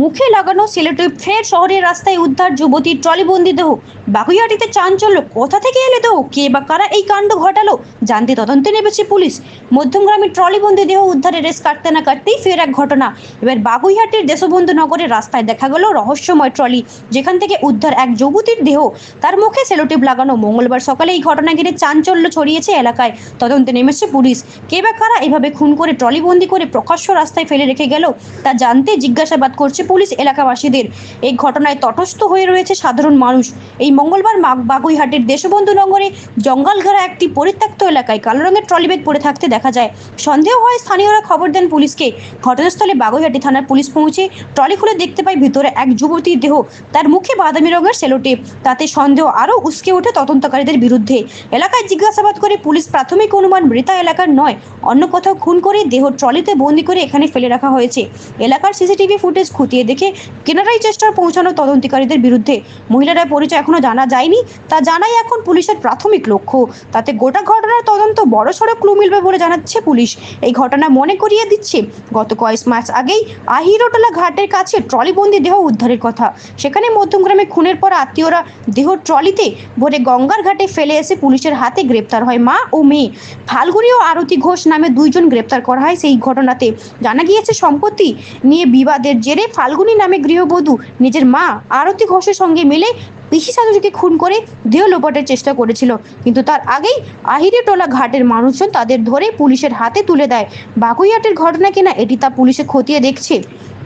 মুখে লাগানো সেলোটেপ ফের শহরের রাস্তায় উদ্ধার যুবতীর ট্রলিবন্দি দেহ। বাগুইহাটিতে চাঞ্চল্য, কোথা থেকে এলে দেহ? কে বা কারা এই কাণ্ড ঘটালো? জানতে তদন্তে নেমেছে পুলিশ। মধ্যমগ্রামের ট্রলিবন্দি দেহ উদ্ধারে রেস কাটতে না কাটতেই ফের এক ঘটনা। এবার বাগুইহাটির দেশবন্ধু নগরের রাস্তায় দেখা গেল রহস্যময় ট্রলি, যেখান থেকে উদ্ধার এক যুবতীর দেহ। তার মুখে সেলোটেপ লাগানো মঙ্গলবার সকালে এই ঘটনা ঘিরে চাঞ্চল্য ছড়িয়েছে এলাকায়। তদন্তে নেমেছে পুলিশ। কে বা কারা এভাবে খুন করে ট্রলিবন্দি করে প্রকাশ্য রাস্তায় ফেলে রেখে গেল, তা জানতে জিজ্ঞাসাবাদ করছে পুলিশ এলাকাবাসীদের। এই ঘটনায় তটস্থ হয়ে রয়েছে সাধারণ মানুষ। এই মঙ্গলবার বাগুইহাটের দেশবন্ধু নগরে জঙ্গলঘেরা একটি পরিত্যক্ত এলাকায় কালো রঙের ট্রলিব্যাগ পড়ে থাকতে দেখা যায়। সন্দেহ হয় স্থানীয়রা খবর দেন পুলিশকে। ঘটনাস্থলে বাগুইহাটি থানার পুলিশ পৌঁছে ট্রলি খুলে দেখতে পায় ভিতরে এক যুবতীর দেহ। তার মুখে বাদামি রঙের সেলোটেপ। তাতে সন্দেহ আরও উস্কে ওঠে তদন্তকারীদের বিরুদ্ধে। এলাকায় জিজ্ঞাসাবাদ করে পুলিশ প্রাথমিক অনুমান মৃতা এলাকার নয়। অন্য কোথাও খুন করে দেহ ট্রলিতে বন্দি করে এখানে ফেলে রাখা হয়েছে। এলাকার সিসিটিভি ফুটেজ খতিয়ে দেখে কেনারাই চেষ্টা পৌঁছানো তদন্তকারীদের বিরুদ্ধে। মহিলারা পরিচয় এখনও জানা যায়নি, তা জানাই এখন পুলিশের প্রাথমিক লক্ষ্য। তাতে গোটা ঘটনার তদন্ত বড় সড়ো ক্লু মিলবে বলে জানাচ্ছে পুলিশ। এই ঘটনা মনে করিয়ে দিচ্ছে, গত কয়েক মাস আগেই আহিরোটলা ঘাটের কাছে ট্রলিবন্দি দেহ উদ্ধারের কথা। সেখানে মধ্যমগ্রামে খুনের পর আত্মীয়রা দেহ ট্রলিতে ভরে গঙ্গার ঘাটে ফেলে এসে পুলিশের হাতে গ্রেপ্তার হয় মা ও মেয়ে। ফাল্গুনি ও আরতি ঘোষ নামে দুইজন গ্রেপ্তার করা হয় সেই ঘটনাতে। জানা গিয়েছে, সম্পত্তি নিয়ে বিবাদের জেরে ফাল্গুনি নামে গৃহবধূ নিজের মা আরতি ঘোষের সঙ্গে মিলে পিসি শাশুড়িকে খুন করে দেহ লোপাটের চেষ্টা করেছিল কিন্তু তার আগেই আহিরেটোলা ঘাটের মানুষজন তাদের ধরে পুলিশের হাতে তুলে দেয় বাগুইহাটের ঘটনা কিনা এটি তা পুলিশে খতিয়ে দেখছে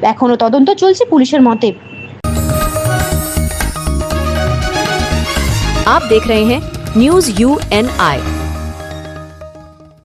এখনো তদন্ত চলছে পুলিশের মতে आप देख रहे हैं न्यूज यू एन आई